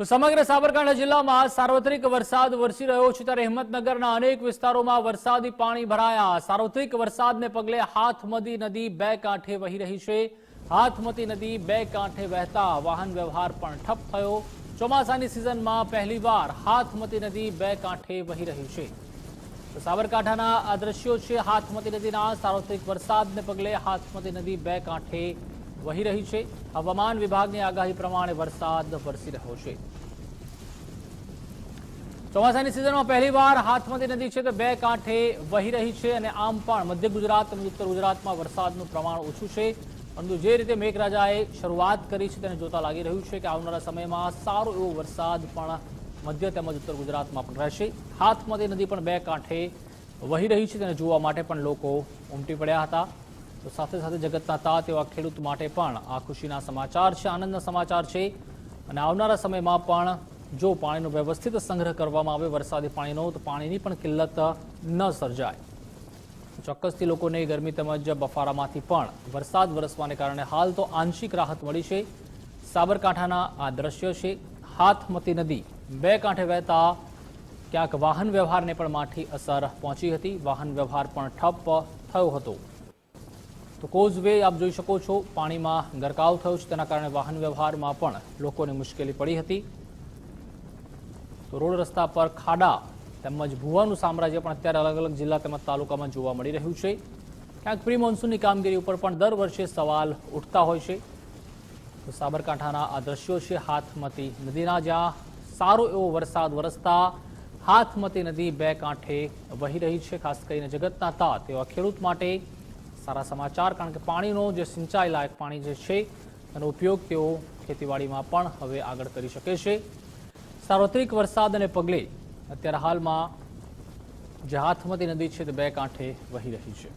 તો સમગ્ર સાબરકાંઠા જિલ્લામાં સાર્વત્રિક વરસાદ વરસી રહ્યો છે ત્યારે હિંમતનગરના અનેક વિસ્તારોમાં વરસાદી પાણી ભરાયા. સાર્વત્રિક વરસાદને પગલે હાથમતી નદી બે કાંઠે વહી રહી છે. હાથમતી નદી બે કાંઠે વહેતા વાહન વ્યવહાર પણ ઠપ થયો. ચોમાસાની સિઝનમાં પહેલીવાર હાથમતી નદી બે કાંઠે વહી રહી છે. તો સાબરકાંઠાના આ છે. હાથમતી નદીના સાર્વત્રિક વરસાદને પગલે હાથમતી નદી બે કાંઠે વહી રહી છે. હવામાન વિભાગની આગાહી પ્રમાણે વરસાદ વરસી રહ્યો છે. ચોમાસાની સિઝનમાં પહેલીવાર હાથમતી નદી છે તે બે કાંઠે વહી રહી છે અને આમ પણ મધ્ય ગુજરાત અને ઉત્તર ગુજરાતમાં વરસાદનું પ્રમાણ ઓછું છે. પરંતુ જે રીતે મેઘરાજાએ શરૂઆત કરી છે તેને જોતા લાગી રહ્યું છે કે આવનારા સમયમાં સારો એવો વરસાદ પણ મધ્ય તેમજ ઉત્તર ગુજરાતમાં પણ રહેશે. હાથમતી નદી પણ બે કાંઠે વહી રહી છે તેને જોવા માટે પણ લોકો ઉમટી પડ્યા હતા. તો સાથે સાથે જગતના તા તેવા ખેડૂત માટે પણ આ ખુશીના સમાચાર છે, આનંદના સમાચાર છે. અને આવનારા સમયમાં પણ જો પાણીનો વ્યવસ્થિત સંગ્રહ કરવામાં આવે, વરસાદી પાણીનો, તો પાણીની પણ કિલ્લત ન સર્જાય. ચોક્કસથી લોકોને ગરમી તેમજ બફારામાંથી પણ વરસાદ વરસવાને કારણે હાલ તો આંશિક રાહત મળી છે. સાબરકાંઠાના આ દ્રશ્ય છે, હાથમતી નદી. બે કાંઠે વહેતા ક્યાંક વાહન વ્યવહારને પણ માઠી અસર પહોંચી હતી. વાહન વ્યવહાર પણ ઠપ થયો હતો. તો કોઝવે આપ જોઈ શકો છો, પાણીમાં ગરકાવ થયો છે. તેના કારણે વાહન વ્યવહારમાં પણ લોકોને મુશ્કેલી પડી હતી. તો રોડ રસ્તા પર ખાડા તેમજ ભૂવાનું સામ્રાજ્ય પણ અત્યારે અલગ અલગ જિલ્લા તેમજ તાલુકામાં જોવા મળી રહ્યું છે. ક્યાંક પ્રી મોન્સૂનની કામગીરી ઉપર પણ દર વર્ષે સવાલ ઉઠતા હોય છે. તો સાબરકાંઠાના આ દ્રશ્યો છે, હાથમતી નદીના. જ્યાં સારો એવો વરસાદ વરસતા હાથમતી નદી બે કાંઠે વહી રહી છે. ખાસ કરીને જગતના તા તેવા ખેડૂત માટે સારા સમાચાર, કારણ કે પાણીનો જે સિંચાઈ લાયક પાણી જે છે એનો ઉપયોગ તેઓ ખેતીવાડીમાં પણ હવે આગળ કરી શકે છે. સાર્વત્રિક વરસાદને પગલે અત્યારે હાલમાં જે હાથમતી નદી છે, તે બે કાંઠે વહી રહી છે.